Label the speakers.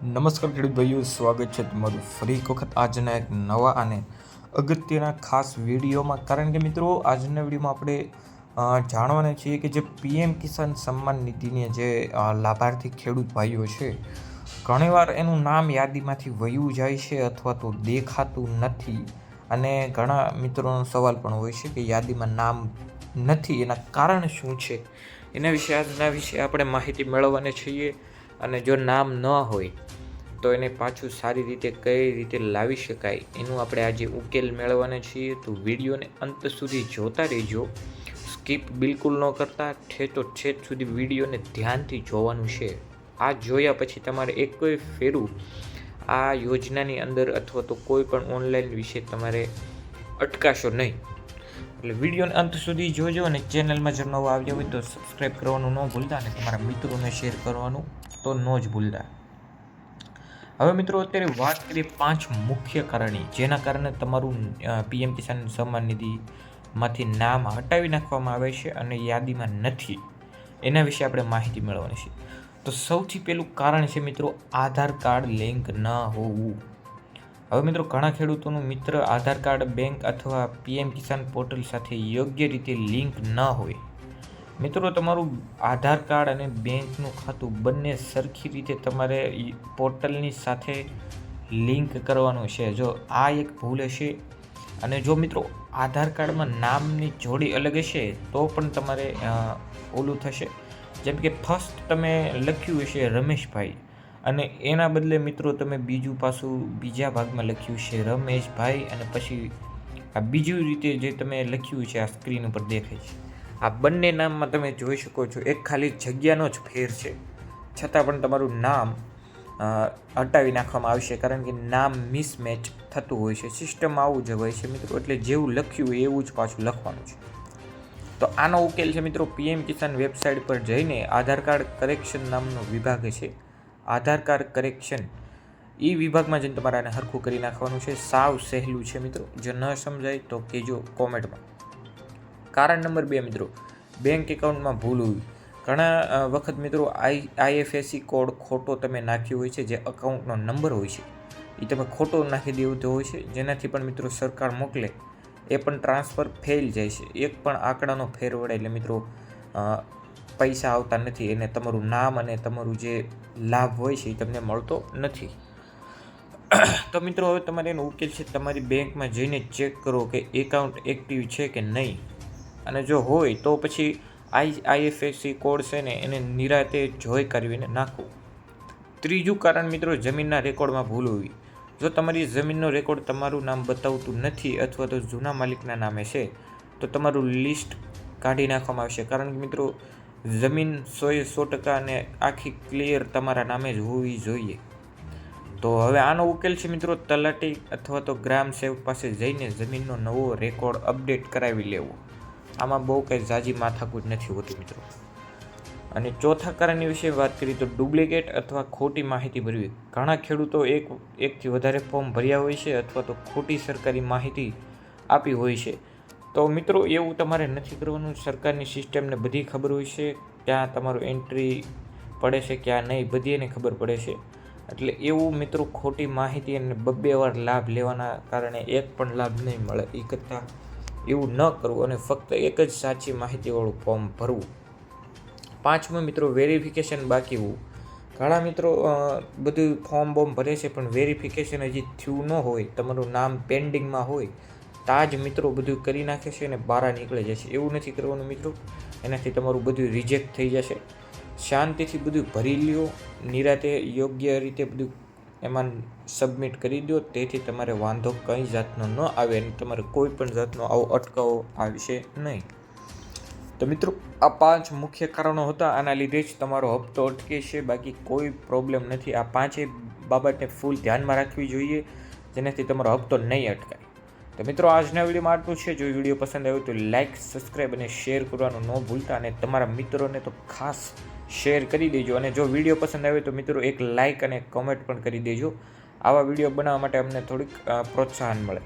Speaker 1: નમસ્કાર ખેડૂત ભાઈઓ, સ્વાગત છે તમારું ફરી એક વખત આજના એક નવા અને અગત્યના ખાસ વિડીયોમાં. કારણ કે મિત્રો, આજના વિડીયોમાં આપણે જાણવાના છીએ કે જે પીએમ કિસાન સન્માન નિધિની જે લાભાર્થી ખેડૂત ભાઈઓ છે, ઘણીવાર એનું નામ યાદીમાંથી વયું જાય છે અથવા તો દેખાતું નથી. અને ઘણા મિત્રોનો સવાલ પણ હોય છે કે યાદીમાં નામ નથી. એના કારણ શું છે? એના વિશે, આજના વિશે આપણે માહિતી મેળવવાને છીએ. અને જો નામ ન હોય, તો એને પાછું સારી રીતે કઈ રીતે લાવી શકાય, એનું આપણે આજે ઉકેલ મેળવવાના છીએ. તો વિડીયોને અંત સુધી જોતા રહેજો. સ્કીપ બિલકુલ ન કરતા, ઠેતો ઠેઠ સુધી વિડીયોને ધ્યાનથી જોવાનું છે. આ જોયા પછી તમારે એક કોઈ ફેરું, આ યોજનાની અંદર અથવા તો કોઈ પણ ઓનલાઈન વિશે તમારે અટકાશો નહીં. એટલે વિડીયોને અંત સુધી જોજો અને ચેનલમાં જો નવો આવ્યો હોય તો સબસ્ક્રાઈબ કરવાનું ન ભૂલતા અને તમારા મિત્રોને શેર કરવાનું તો ન જ ભૂલતા. હવે મિત્રો, અત્યારે વાત કરીએ પાંચ મુખ્ય કારણે જેના કારણે તમારું પીએમ કિસાન સન્માન નિધિમાંથી નામ હટાવી નાખવામાં આવે છે અને યાદીમાં નથી. એના વિશે આપણે માહિતી મેળવવાની છે. તો સૌથી પહેલું કારણ છે મિત્રો, આધાર કાર્ડ લિંક ન હોવું. હવે મિત્રો, ઘણા ખેડૂતોનું મિત્ર આધાર કાર્ડ, બેંક અથવા પીએમ કિસાન પોર્ટલ સાથે યોગ્ય રીતે લિંક ન હોય. મિત્રો, તમારું આધાર કાર્ડ અને બેંકનું ખાતું બંને સરખી રીતે તમારે પોર્ટલની સાથે લિંક કરવાનું છે. જો આ એક ભૂલ હશે અને જો મિત્રો આધાર કાર્ડમાં નામની જોડી અલગ હશે, તો પણ તમારે ઓલું થશે. જેમ કે, ફર્સ્ટ તમે લખ્યું હશે રમેશભાઈ. અને એના બદલે મિત્રો તમે બીજું પાછું બીજા ભાગમાં લખ્યું છે રમેશભાઈ અને પછી આ બીજું રીતે જે તમે લખ્યું છે આ સ્ક્રીન ઉપર દેખાય છે. આ બંને નામમાં તમે જોઈ શકો છો, એક ખાલી જગ્યાનો જ ફેર છે. છતાં પણ તમારું નામ હટાવી નાખવામાં આવશે કારણ કે નામ મિસમેચ થતું હોય છે સિસ્ટમ આવું જ હોય છે મિત્રો, એટલે જેવું લખ્યું હોય એવું જ પાછું લખવાનું છે. તો આનો ઉકેલ છે મિત્રો, પીએમ કિસાન વેબસાઇટ પર જઈને આધાર કાર્ડ કરેક્શન નામનો વિભાગ છે. આધાર કાર્ડ કરેક્શન એ વિભાગમાં જઈને તમારે આને હરખું કરી નાખવાનું છે. સાવ સહેલું છે મિત્રો. જો ન સમજાય તો કહેજો કોમેન્ટમાં. કારણ નંબર બે મિત્રો. બેંક એકાઉન્ટમાં ભૂલ હોવી. ઘણા વખત મિત્રો આઈ, આઈએફએસસી કોડ ખોટો તમે નાખ્યો હોય છે, જે અકાઉન્ટનો નંબર હોય છે. એ તમે ખોટો નાખી દેવો હોય છે. જેનાથી પણ મિત્રો સરકાર મોકલે, એ પણ ટ્રાન્સફર ફેલ જાય છે. એક પણ આંકડાનો ફેર એટલે મિત્રો પૈસા આવતા નથી અને તમારું નામ અને તમારું જે લાભ હોય છે એ તમને મળતો નથી. તો મિત્રો, હવે તમારે એનો ઉકેલ છે, તમારી બેંકમાં જઈને ચેક કરો કે એકાઉન્ટ એક્ટિવ છે કે નહીં. અને જો હોય તો પછી આઈ, આઈએફએસસી કોડ છે ને એને નિરાતે જોઈ કરવીને નાખો. ત્રીજું કારણ મિત્રો, જમીનના રેકોર્ડમાં ભૂલ હોવી. જો તમારી જમીનનો રેકોર્ડ તમારું નામ બતાવતું નથી અથવા તો જૂના માલિકના નામે છે, તો તમારું લિસ્ટ કાઢી નાખવામાં આવશે. કારણ કે મિત્રો જમીન સોએ સો ટકા અને આખી ક્લિયર તમારા નામે જ હોવી જોઈએ. તો હવે આનો ઉકેલ છે મિત્રો, તલાટી અથવા તો ગ્રામ સેવક પાસે જઈને જમીનનો નવો રેકોર્ડ અપડેટ કરાવી લેવો. આમાં બહુ કંઈ ઝાઝી માથાકૂટ નથી હોતી મિત્રો. અને ચોથા કારણની વિશે વાત કરીએ તો ડુપ્લિકેટ અથવા ખોટી માહિતી ભરવી. ઘણા ખેડૂતો એક, એકથી વધારે ફોર્મ ભર્યા હોય છે અથવા તો ખોટી સરકારી માહિતી આપી હોય છે. તો મિત્રો, એવું તમારે નથી કરવાનું. સરકારની સિસ્ટમને બધી ખબર હોય છે. ક્યાં તમારું એન્ટ્રી પડે છે, ક્યાં નહીં બધી એને ખબર પડે છે. એટલે એવું મિત્રો ખોટી માહિતી અને બબ્બે વાર લાભ લેવાના કારણે એક પણ લાભ નહીં મળે. એ કરતાં એવું ન કરવું અને ફક્ત એક જ સાચી માહિતીવાળું ફોર્મ ભરવું. પાંચમું મિત્રો, વેરિફિકેશન બાકી હોવું. ઘણા મિત્રો બધું ફોર્મ બોર્મ ભરે છે, પણ વેરિફિકેશન હજી થયું ન હોય, તમારું નામ પેન્ડિંગમાં હોય તા જ મિત્રો બધું કરી નાખે છે અને બહાર નીકળી જશે એવું નથી કરવાનું મિત્રો. એનાથી તમારું બધું રિજેક્ટ થઈ જશે. શાંતિથી બધું ભરી લ્યો. નિરાતે યોગ્ય રીતે બધું એમાં સબમિટ કરી દો. તેથી તમારે વાંધો કંઈ જાતનો ન આવે અને તમારે કોઈ પણ જાતનો આવો અટકાવો આવશે નહીં. તો મિત્રો, આ પાંચ મુખ્ય કારણો હતા. આના લીધે જ તમારો હપ્તો અટકે છે. બાકી કોઈ પ્રોબ્લેમ નથી. આ પાંચે બાબતને ફૂલ ધ્યાનમાં રાખવી જોઈએ. જેનાથી તમારો હપ્તો નહીં અટકાય. તો મિત્રો, આજના વિડીયોમાં આટલું છે. જો વીડિયો પસંદ આવ્યો તો લાઇક સબસ્ક્રાઈબ અને શેર કરવાનું ન ભૂલતા અને તમારા મિત્રોને તો ખાસ શેર કરી દેજો. અને જો વીડિયો પસંદ આવે તો મિત્રો, એક લાઇક અને કમેન્ટ પણ કરી દેજો. આવા વીડિયો બનાવવા માટે અમને થોડીક પ્રોત્સાહન મળે.